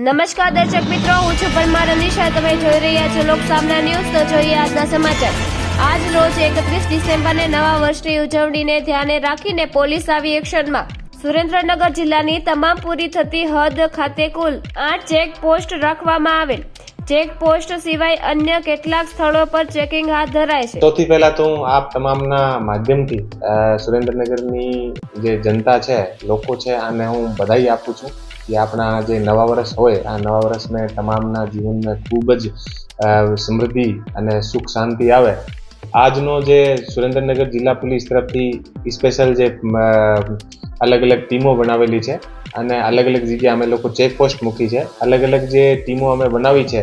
નમસ્કાર દર્શક મિત્રો, હું છું પરમાર અનિશા. તમે જોઈ રહ્યા છો લોકસામના ન્યૂઝ, તો જોઈએ આજના સમાચાર. આજ રોજ એકત્રીસ ડિસેમ્બરને નવા વર્ષની ઉજવણીને ધ્યાને રાખીને પોલીસ આવી એક્શનમાં. સુરેન્દ્રનગર જિલ્લાની તમામ પૂરી થતી હદ ખાતે કુલ આઠ ચેક પોસ્ટ રાખવામાં આવેલ. ચેક પોસ્ટ સિવાય અન્ય કેટલાક સ્થળો પર ચેકિંગ હાથ ધરાય છે. સૌથી પહેલા તો આપ તમામના માધ્યમથી સુરેન્દ્રનગરની જે જનતા છે, લોકો છે, આને હું બધાઈ આપું છું. કે આપણા જે નવા વર્ષ હોય, આ નવા વર્ષને તમામના જીવનમાં ખૂબ જ સમૃદ્ધિ અને સુખ શાંતિ આવે. આજનો જે સુરેન્દ્રનગર જિલ્લા પોલીસ તરફથી સ્પેશિયલ જે અલગ અલગ ટીમો બનાવેલી છે અને અલગ અલગ જગ્યાએ અમે લોકો ચેકપોસ્ટ મૂકી છે. અલગ અલગ જે ટીમો અમે બનાવી છે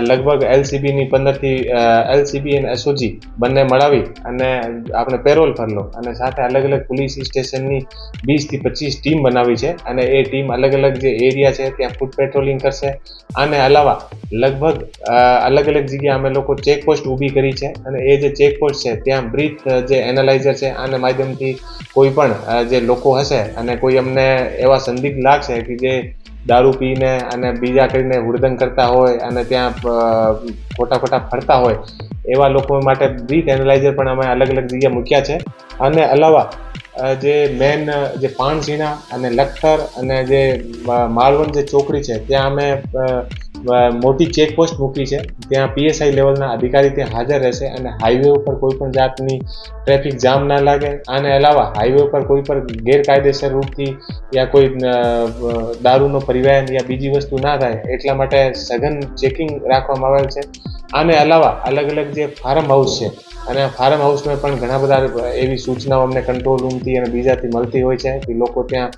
લગભગ એલસીબીની પંદરથી એલસીબી અને એસઓજી બંને મળાવી અને આપણે પેરોલ ભરલો અને સાથે અલગ અલગ પોલીસ સ્ટેશનની વીસથી પચીસ ટીમ બનાવી છે અને એ ટીમ અલગ અલગ જે એરિયા છે ત્યાં ફૂટ પેટ્રોલિંગ કરશે. આને અલાવા લગભગ અલગ અલગ જગ્યાએ અમે લોકો ચેકપોસ્ટ ઊભી કરી છે અને એ જે ચેકપોસ્ટ છે, ત્યાં બ્રીથ જે એનાલાઇઝર છે, આના માધ્યમથી કોઈ પણ જે લોકો હશે અને કોઈ અમને એવા સંદિગ્ધ લાગશે કે જે દારૂ પીને અને બીજા કરીને હુડદંગ કરતા હોય અને ત્યાં ખોટા ખોટા ફરતા હોય, એવા લોકો માટે બ્રીથ એનાલાઇઝર પણ અમે અલગ અલગ જગ્યાએ મૂક્યા છે. અને અલાવા જે મેન જે પાણસીણા અને લખતર અને જે માળવણ જે ચોકડી છે, ત્યાં અમે મોટી ચેકપોસ્ટ મૂકી છે. ત્યાં પીએસઆઈ લેવલના અધિકારી ત્યાં હાજર રહેશે અને હાઈવે ઉપર કોઈ પણ જાતની ટ્રાફિક જામ ના લાગે. આને અલાવા હાઈવે ઉપર કોઈ પણ ગેરકાયદેસર રૂપથી યા કોઈ દારૂનો પરિવહન યા બીજી વસ્તુ ના થાય એટલા માટે સઘન ચેકિંગ રાખવામાં આવેલ છે. આને અલાવા અલગ અલગ જે ફાર્મ હાઉસ છે અને ફાર્મ હાઉસમાં પણ ઘણા બધા એવી સૂચનાઓ અમને કંટ્રોલ રૂમથી અને બીજાથી મળતી હોય છે કે લોકો ત્યાં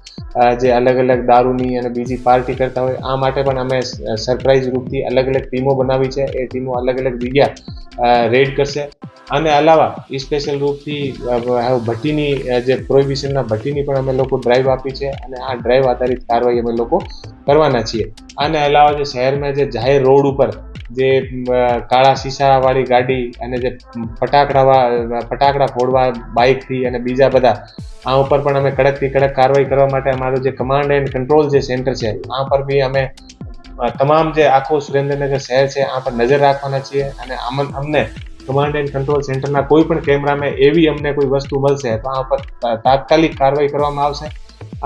જે અલગ અલગ દારૂની અને બીજી પાર્ટી કરતા હોય, આ માટે પણ અમે સરપ્રાઇઝ રૂપથી અલગ અલગ ટીમો બનાવી છે. એ ટીમો અલગ અલગ જગ્યા રેડ કરશે. અને અલાવા સ્પેશિયલ રૂપથી ભટ્ટીની જે પ્રોહિબિશનના ભટ્ટીની પણ અમે લોકો ડ્રાઈવ આપી છે. અને આ ડ્રાઈવ આધારિત કાર્યવાહી અમે લોકો કરવાના છીએ. આને અલાવા જે શહેરમાં જે જાહેર રોડ ઉપર જે કાળા શીશાવાળી ગાડી અને જે ફટાકડાવા, ફટાકડા ફોડવા બાઇકથી અને બીજા બધા, આ ઉપર પણ અમે કડકથી કડક કાર્યવાહી કરવા માટે અમારું જે કમાન્ડ એન્ડ કંટ્રોલ જે સેન્ટર છે, આ પર બી અમે તમામ જે આખું સુરેન્દ્રનગર શહેર છે, આ પર નજર રાખવાના છીએ અને આમ અમને કમાન્ડ એન્ડ કંટ્રોલ સેન્ટરના કોઈ પણ કેમેરામાં એવી અમને કોઈ વસ્તુ મળશે તો આ પર તાત્કાલિક કાર્યવાહી કરવામાં આવશે.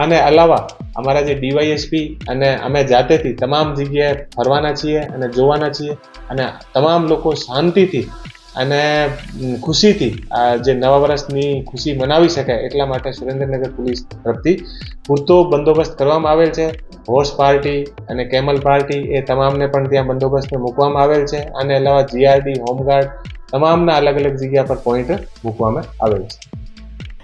અને અલાવા, અમારા જે ડીવાયએસપી અને અમે જાતેથી તમામ જગ્યાએ ફરવાના છીએ અને જોવાના છીએ અને તમામ લોકો શાંતિથી અને ખુશીથી આ જે નવા વર્ષની ખુશી મનાવી શકે એટલા માટે સુરેન્દ્રનગર પોલીસ તરફથી પૂરતો બંદોબસ્ત કરવામાં આવેલ છે. હોર્સ પાર્ટી અને કેમલ પાર્ટી એ તમામને પણ ત્યાં બંદોબસ્તને મૂકવામાં આવેલ છે અને અલાવા જીઆરડી, હોમગાર્ડ, તમામના અલગ અલગ જગ્યા પર પોઈન્ટ મૂકવામાં આવેલ છે.